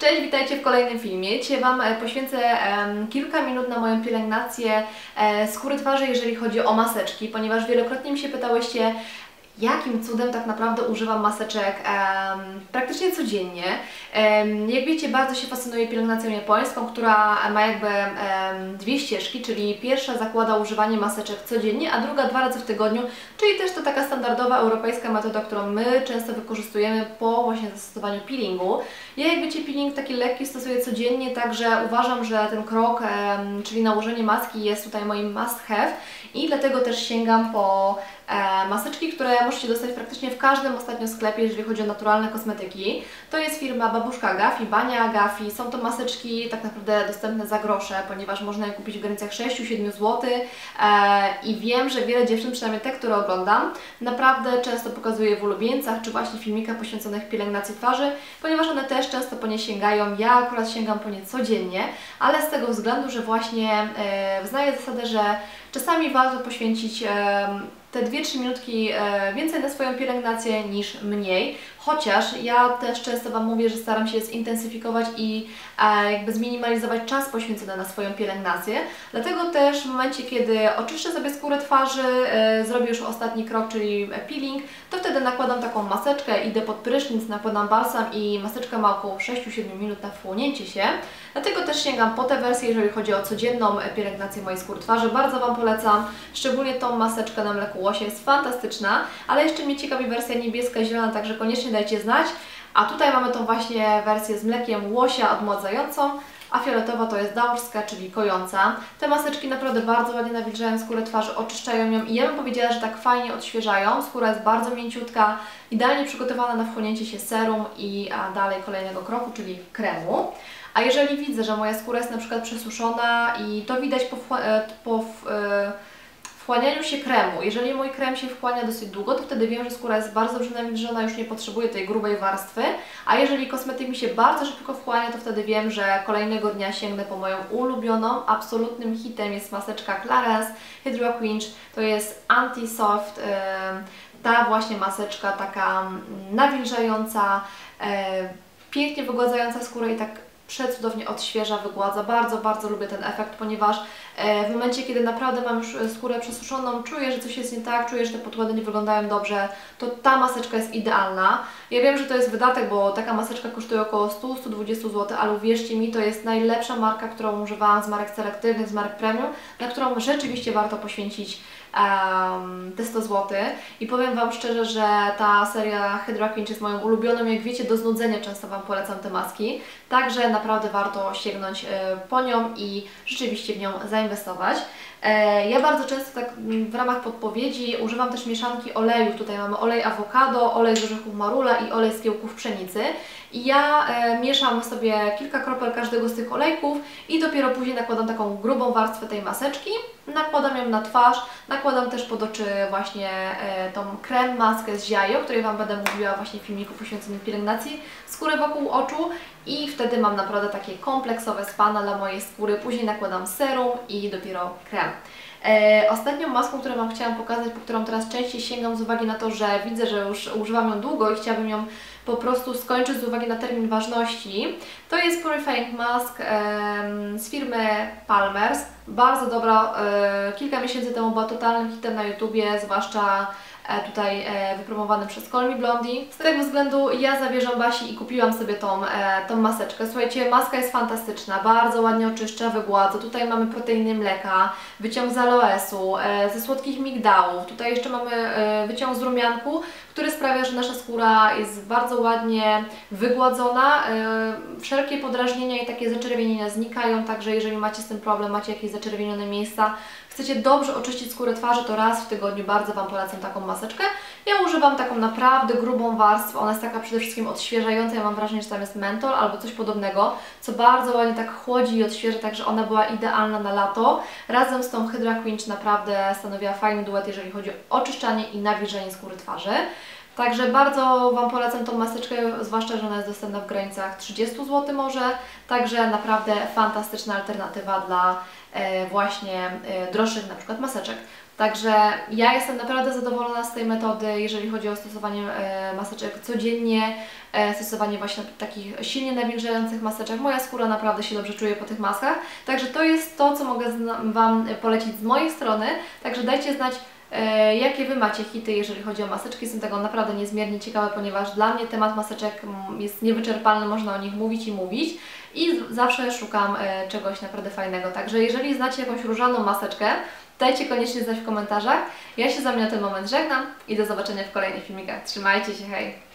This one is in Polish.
Cześć, witajcie w kolejnym filmie. Dzisiaj Wam e, poświęcę kilka minut na moją pielęgnację e, skóry twarzy, jeżeli chodzi o maseczki, ponieważ wielokrotnie mi się pytałyście, jakim cudem tak naprawdę używam maseczek praktycznie codziennie. Jak wiecie, bardzo się fascynuję pielęgnacją japońską, która ma jakby dwie ścieżki, czyli pierwsza zakłada używanie maseczek codziennie, a druga dwa razy w tygodniu, czyli też to taka standardowa europejska metoda, którą my często wykorzystujemy po właśnie zastosowaniu peelingu. Ja jak wiecie, peeling taki lekki stosuję codziennie, także uważam, że ten krok, czyli nałożenie maski jest tutaj moim must have i dlatego też sięgam po maseczki, które możecie dostać praktycznie w każdym ostatnio sklepie, jeżeli chodzi o naturalne kosmetyki. To jest firma Babuszka Gafi, Bania Gafi. Są to maseczki tak naprawdę dostępne za grosze, ponieważ można je kupić w granicach 6-7 zł e, i wiem, że wiele dziewczyn, przynajmniej te, które oglądam, naprawdę często pokazuje w ulubieńcach, czy właśnie filmikach poświęconych pielęgnacji twarzy, ponieważ one też często po nie sięgają. Ja akurat sięgam po nie codziennie, ale z tego względu, że właśnie e, wyznaję zasadę, że czasami warto poświęcić te 2-3 minutki e, więcej na swoją pielęgnację niż mniej. Chociaż ja też często Wam mówię, że staram się zintensyfikować i e, jakby zminimalizować czas poświęcony na swoją pielęgnację. Dlatego też w momencie, kiedy oczyszczę sobie skórę twarzy, e, zrobię już ostatni krok, czyli peeling, to wtedy nakładam taką maseczkę, idę pod prysznic, nakładam balsam i maseczka ma około 6-7 minut na wchłonięcie się. Dlatego też sięgam po tę wersję, jeżeli chodzi o codzienną pielęgnację mojej skóry twarzy. Bardzo Wam polecam, szczególnie tą maseczkę na mleku łosia, jest fantastyczna, ale jeszcze mnie ciekawi wersja niebieska, zielona, także koniecznie dajcie znać. A tutaj mamy tą właśnie wersję z mlekiem łosia odmładzającą, a fioletowa to jest daurska, czyli kojąca. Te maseczki naprawdę bardzo ładnie nawilżają skórę twarzy, oczyszczają ją i ja bym powiedziała, że tak fajnie odświeżają. Skóra jest bardzo mięciutka, idealnie przygotowana na wchłonięcie się serum i dalej kolejnego kroku, czyli kremu. A jeżeli widzę, że moja skóra jest na przykład przesuszona i to widać po, po wchłanianiu się kremu. Jeżeli mój krem się wchłania dosyć długo, to wtedy wiem, że skóra jest bardzo dobrze nawilżona, już nie potrzebuje tej grubej warstwy. A jeżeli kosmetyk mi się bardzo szybko wchłania, to wtedy wiem, że kolejnego dnia sięgnę po moją ulubioną. Absolutnym hitem jest maseczka Clarins Hydro Quench. To jest anti-soft, ta właśnie maseczka taka nawilżająca, pięknie wygładzająca skórę i tak przecudownie odświeża, wygładza. Bardzo, bardzo lubię ten efekt, ponieważ e, w momencie, kiedy naprawdę mam już skórę przesuszoną, czuję, że coś jest nie tak, czuję, że te podkłady nie wyglądają dobrze, to ta maseczka jest idealna. Ja wiem, że to jest wydatek, bo taka maseczka kosztuje około 100-120 zł, ale uwierzcie mi, to jest najlepsza marka, którą używałam z marek selektywnych, z marek premium, na którą rzeczywiście warto poświęcić um, te 100 zł. I powiem Wam szczerze, że ta seria Hydra Quench jest moją ulubioną. Jak wiecie, do znudzenia często Wam polecam te maski. Także naprawdę warto sięgnąć e, po nią i rzeczywiście w nią zainwestować. E, ja bardzo często tak w ramach podpowiedzi używam też mieszanki olejów. Tutaj mamy olej awokado, olej z orzechów marula i olej z kiełków pszenicy. I ja e, mieszam sobie kilka kropel każdego z tych olejków i dopiero później nakładam taką grubą warstwę tej maseczki. Nakładam ją na twarz, nakładam też pod oczy właśnie e, tą krem, maskę z ziajo, o której Wam będę mówiła właśnie w filmiku poświęconym pielęgnacji skóry wokół oczu i wtedy mam naprawdę takie kompleksowe spana dla mojej skóry. Później nakładam serum i dopiero krem. E, ostatnią maską, którą Wam chciałam pokazać, po którą teraz częściej sięgam z uwagi na to, że widzę, że już używam ją długo i chciałabym ją po prostu skończyć z uwagi na termin ważności, to jest Purifying Mask z firmy Palmers. Bardzo dobra, e, kilka miesięcy temu była totalnym hitem na YouTubie, zwłaszcza tutaj e, wypromowany przez Colmy Blondie. Z tego względu ja zawierzam Basi i kupiłam sobie tą, e, tą maseczkę. Słuchajcie, maska jest fantastyczna, bardzo ładnie oczyszcza, wygładza. Tutaj mamy proteiny mleka, wyciąg z aloesu, ze słodkich migdałów. Tutaj jeszcze mamy wyciąg z rumianku, który sprawia, że nasza skóra jest bardzo ładnie wygładzona. Wszelkie podrażnienia i takie zaczerwienienia znikają, także jeżeli macie z tym problem, macie jakieś zaczerwienione miejsca, chcecie dobrze oczyścić skórę twarzy, to raz w tygodniu bardzo Wam polecam taką maseczkę. Ja używam taką naprawdę grubą warstwę, ona jest taka przede wszystkim odświeżająca, ja mam wrażenie, że tam jest mentol albo coś podobnego, co bardzo ładnie tak chłodzi i odświeża, także ona była idealna na lato. Razem z tą Hydra Quench naprawdę stanowiła fajny duet, jeżeli chodzi o oczyszczanie i nawilżenie skóry twarzy. Także bardzo Wam polecam tą maseczkę, zwłaszcza, że ona jest dostępna w granicach 30 zł może, także naprawdę fantastyczna alternatywa dla e, właśnie e, droższych na przykład maseczek. Także ja jestem naprawdę zadowolona z tej metody, jeżeli chodzi o stosowanie e, maseczek codziennie, e, stosowanie właśnie takich silnie nawilżających maseczek. Moja skóra naprawdę się dobrze czuje po tych maskach. Także to jest to, co mogę Wam polecić z mojej strony. Także dajcie znać, jakie Wy macie hity, jeżeli chodzi o maseczki? Jestem tego naprawdę niezmiernie ciekawa, ponieważ dla mnie temat maseczek mm, jest niewyczerpalny, można o nich mówić i mówić i zawsze szukam e, czegoś naprawdę fajnego. Także jeżeli znacie jakąś różaną maseczkę, dajcie koniecznie znać w komentarzach. Ja się za mnie na ten moment żegnam i do zobaczenia w kolejnych filmikach. Trzymajcie się, hej!